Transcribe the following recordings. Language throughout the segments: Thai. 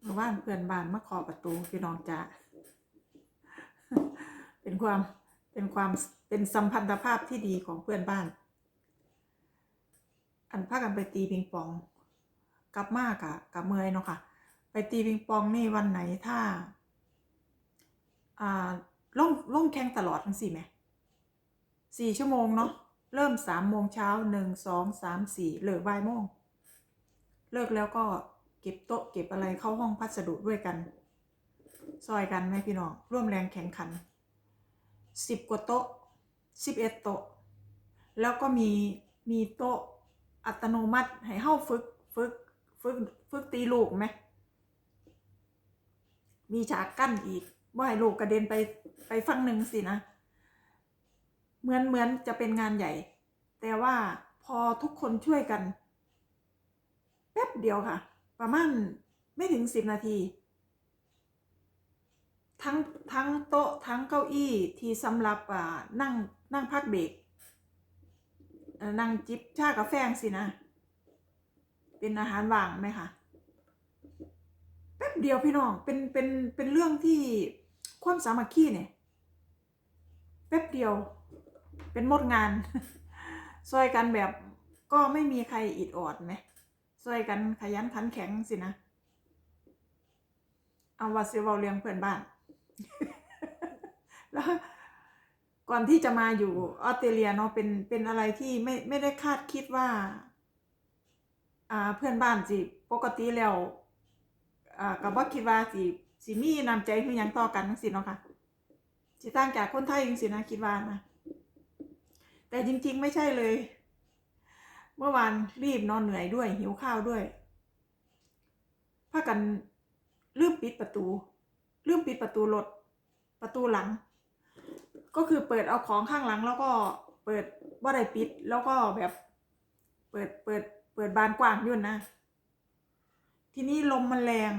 เมื่านเพื่อนบ้านมาเคาะประตูพี่น้องจ๋าเป็นความเป็นความเป็นสัมพันธภาพที่ดีของเพื่อนบ้าน อันพากันไปตีปิงปอง กลับมากอะกับเมยเนาะค่ะ ไปตีปิงปองนี่วันไหนถ้า อ่าล่องล่องแข่งตลอดทั้งสี่ไหมสี่ชั่วโมงเนาะเริ่มสามโมงเช้าหนึ่งสองสามสี่เลิกบ่ายโมง เลิกแล้วก็ เก็บโต๊ะเก็บอะไรเข้าห้องพัสดุด้วยกัน ซอยกันไหมพี่น้องร่วมแรงแข่งขันสิบกว่าโต๊ะสิบเอ็ดโต๊ะ แล้วก็มีมีโต๊ะอัตโนมัติให้เข้าฝึกฝึกฝึกฝึกตีลูกไหมมีฉากกั้นอีกว่าให้ลูกกระเด็นไปไปฝั่งหนึ่งสินะ เหมือนเหมือนจะเป็นงานใหญ่ แต่ว่าพอทุกคนช่วยกัน แป๊บเดียวค่ะ ประมาณไม่ถึงสิบนาที ทั้งทั้งโต๊ะทั้งเก้าอี้ที่สำหรับนั่งนั่งพักเบรกนั่งจิบชากาแฟสินะ เป็นอาหารว่างไหมคะแป๊บเดียวพี่น้องเป็นเป็นเป็นเรื่องที่ความสามัคคีเนี่ยแป๊บเดียว เป็นหมดงานซอยกันแบบก็ไม่มีใครอิดออดไหม ซอยกันขยันขันแข็งสินะ เอาว่าเซเวาเลี้ยงเพื่อนบ้าน แล้วก่อนที่จะมาอยู่ออสเตรเลียเนาะเป็นเป็นอะไรที่ไม่ไม่ได้คาดคิดว่า อ่าเพื่อนบ้านสิปกติแล้วอ่ากับว่าคิดว่าสิสิมีนำใจคือยังต่อกันจังซี่เนาะค่ะสิต่างจากคนไทยจังซี่นะคิดว่านะแต่จริง ๆ ไม่ใช่เลย เมื่อวานรีบนอนเหนื่อยด้วย หิวข้าวด้วยพากันลืมปิดประตูลืมปิดประตูรถประตูหลัง ก็คือเปิดเอาของข้างหลัง แล้วก็เปิดว่ได้ปิด แล้วก็แบบเปิดเปิด เปิดบานกว้างยู่นนะ ทีนี้ลมมันแรง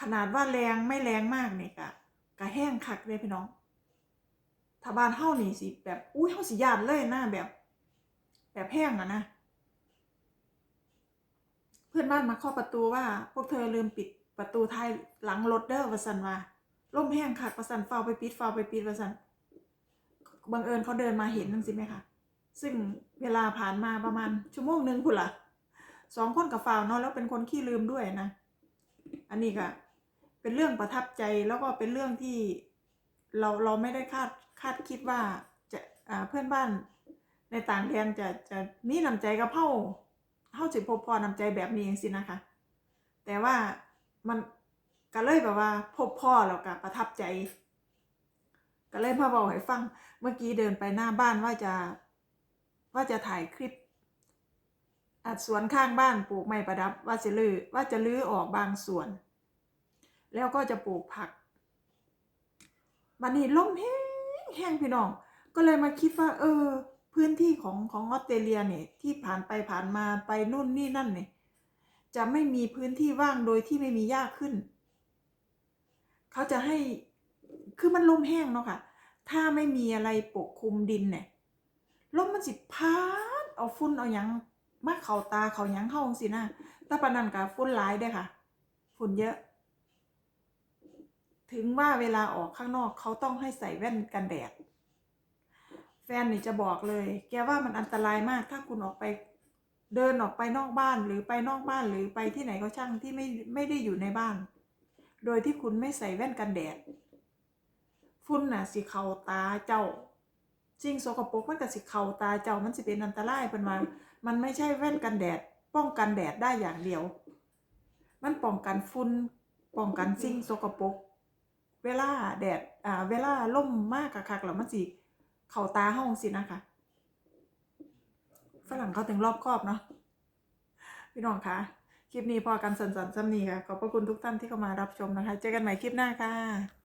ขนาดว่าแรงไม่แรงมากเนี่ยกะกะแห้งคักเลยพี่น้องถ้าบานเฮานี่สิแบบอุ้ยเฮาสิยานเลยนะแบบ แบบแห้งอะนะ เพื่อนบ้านมาเคาะประตูว่า พวกเธอลืมปิดประตูท้ายหลังรถเด้อว่าสันว่าลมแห้งคักว่าสันเฝ้าไปปิดเฝ้าไปปิดว่าสันบังเอิญเขาเดินมาเห็นนั่นสิไหมคะซึ่งเวลาผ่านมาประมาณชั่วโมงหนึ่งพุ่นละสองคนกับฝ่าวเนาะแล้วเป็นคนขี้ลืมด้วยนะ อันนี้ก็เป็นเรื่องประทับใจแล้วก็เป็นเรื่องที่เราเราไม่ได้คาดคาดคิดว่าจะเพื่อนบ้าน ในต่างแดนจะจะมีน้ำใจกับเฮาเฮาสิพบพอน้ำใจแบบนี้เองสินะคะ แต่ว่ามันก็เลยแบบว่าพบพ่อแล้วก็ประทับใจ ก็เลยมาบอกให้ฟังเมื่อกี้เดินไปหน้าบ้านว่าจะว่าจะถ่ายคลิป อัดสวนข้างบ้านปลูกไม้ประดับ ว่าจะลือว่าจะลื้อออกบางส่วน แล้วก็จะปลูกผักบันนี้ล่มแห้งแห้งพี่น้อง ก็เลยมาคิดว่า เออ พื้นที่ของของออสเตรเลียเนี่ยที่ผ่านไปผ่านมาไปนู่นนี่นั่นเนี่ยจะไม่มีพื้นที่ว่างโดยที่ไม่มีหญ้าขึ้น เขาจะให้คือมันลมแห้งเนาะค่ะ ถ้าไม่มีอะไรปกคลุมดินเนี่ยลมมันสิพาดเอาฝุ่นเอาหยังมาเข้าตาเข้าหยังเข้าจังสินะต่ปานนั้นก็ฝุ่นหลายเด้ค่ะ ฝุ่นเยอะ ถึงว่าเวลาออกข้างนอกเขาต้องให้ใส่แว่นกันแดด นนี่จะบอกเลย แกว่ามันอันตรายมากถ้าคุณออกไปเดินออกไปนอกบ้านหรือไปนอกบ้านหรือไปที่ไหนก็ช่างที่ไม่ไม่ได้อยู่ในบ้าน โดยที่คุณไม่ใส่แว่นกันแดด ฝุ่นน่ะสิเข้าตาเจ้าสิ่งสกปรกมันก็สิเข้าตาเจ้ามันสิเป็นอันตรายเพิ่นว่ามันไม่ใช่แว่นกันแดด ป้องกันแดดได้อย่างเดียว มันป้องกันฝุ่นป้องกันสิ่งโสกปรกเวลาแดดอ่าเวลาล่มมากคักๆแล้วมันสิ เขาตาห้องสินะคะฝรั่งเขาถึงรอบครอบเนาะพี่น้องคะคลิปนี้พอกันสันๆซ้ำนี้ค่ะ ขอบพระคุณทุกท่านที่เข้ามารับชมนะคะ เจอกันใหม่คลิปหน้าค่ะ